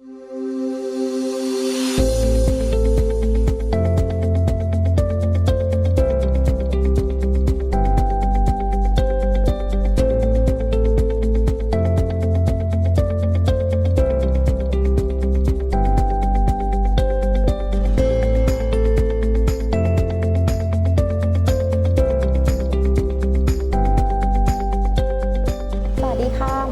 ส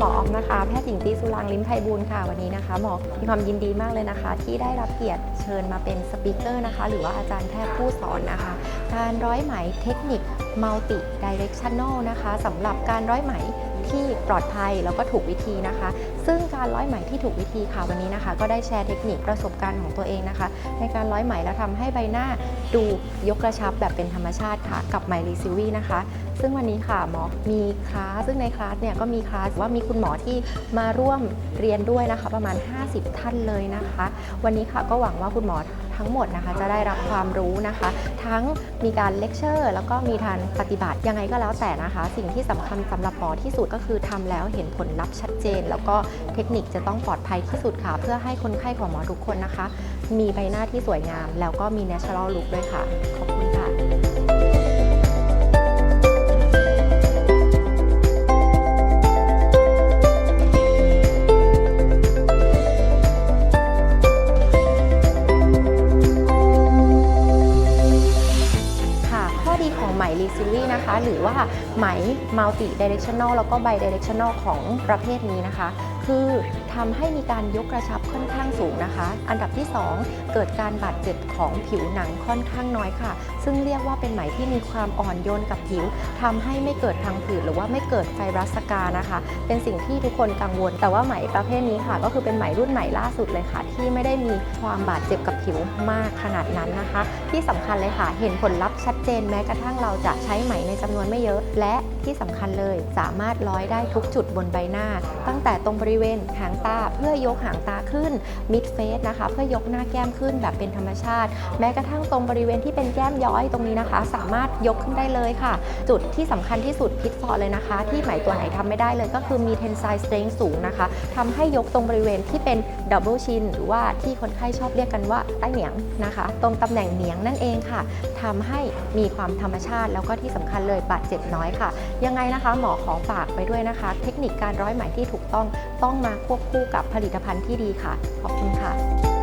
อออมนะคะแพทย์หญิงตีสุรางลิ้มไพบูลค่ะวันนี้นะคะหมอมีความยินดีมากเลยนะคะ ที่ได้รับเกียรติเชิญมาเป็นสปิเกอร์นะคะ หรือว่าอาจารย์แพทย์ผู้สอนนะคะ การร้อยไหมเทคนิค multi directional นะคะสำหรับการร้อยไหมที่ปลอดภัยแล้วก็ถูกวิธีนะคะ ซึ่งการร้อยไหมที่ถูกวิธีค่ะวันนี้นะคะ ก็ได้แชร์เทคนิคประสบการณ์ของตัวเองนะคะ ในการร้อยไหมแล้วทำให้ใบหน้าดูยกกระชับแบบเป็นธรรมชาติค่ะกับไหมรีซิวีนะคะ ซึ่งวันนี้ค่ะหมอมีคลาสซึ่งในคลาสเนี่ยก็มีคลาสว่ามีคุณหมอที่มาร่วมเรียนด้วยนะคะ ประมาณ 50 ท่านเลยนะคะ วันนี้ค่ะก็หวังว่าคุณหมอ ทั้งหมดนะคะจะได้รับความรู้นะคะ ทั้งมีการเลคเชอร์ แล้วก็มีทารปฏิบัติยังไงก็แล้วแต่นะคะ สิ่งที่สำคัญสำหรับหมอที่สุดก็คือทำแล้วเห็นผลลัพธ์ชัดเจน แล้วก็เทคนิคจะต้องปลอดภัยที่สุดค่ะ เพื่อให้คนไข้ของหมอทุกคนนะคะ มีใบหน้าที่สวยงาม แล้วก็มี natural look ด้วยค่ะ ขอบคุณค่ะ ซีรีส์นะคะ หรือว่าไหม multi directional แล้วก็ bi directional ของประเภทนี้นะคะ คือทำให้มีการยกกระชับค่อนข้างสูงนะคะ อันดับที่ 2 เกิดการบาดเจ็บของผิวหนังค่อนข้างน้อยค่ะ ซึ่งเรียกว่าเป็นไหมที่มีความอ่อนโยนกับผิวทำให้ไม่เกิดพังผืดหรือว่าไม่เกิดไฟรัสกานะคะ เป็นสิ่งที่ทุกคนกังวล แต่ว่าไหมประเภทนี้ค่ะ ก็คือเป็นไหมรุ่นใหม่ล่าสุดเลยค่ะ ที่ไม่ได้มีความบาดเจ็บกับผิวมากขนาดนั้นนะคะ ที่สำคัญเลยค่ะ เห็นผลลัพธ์ชัดเจนแม้กระทั่งเราจะใช้ไหมในจำนวนไม่เยอะ และที่สำคัญเลย สามารถร้อยได้ทุกจุดบนใบหน้า ตั้งแต่ตรงบริเวณหางตาเพื่อยกหางตาขึ้นมิดเฟสนะคะ เพื่อยกหน้าแก้มขึ้นแบบเป็นธรรมชาติ แม้กระทั่งตรงบริเวณที่เป็นแก้มย้อยตรงนี้นะคะ สามารถยกขึ้นได้เลยค่ะ จุดที่สำคัญที่สุดพิทฟอร์เลยนะคะ ที่ไหมตัวไหนทำไม่ได้เลยก็คือมี tensile strength สูงนะคะทำให้ยกตรงบริเวณที่เป็น double chin หรือว่าที่คนไข้ชอบเรียกกันว่าใต้เหนียงนะคะ ตรงตำแหน่งเหนียงนั่นเองค่ะทำให้มีความธรรมชาติแล้วก็ที่สำคัญเลยบาดเจ็บน้อยค่ะยังไงนะคะ หมอขอฝากไปด้วยนะคะ เทคนิคการร้อยไหมที่ถูกต้องต้องมาควบคู่กับผลิตภัณฑ์ที่ดีค่ะ ขอบคุณค่ะ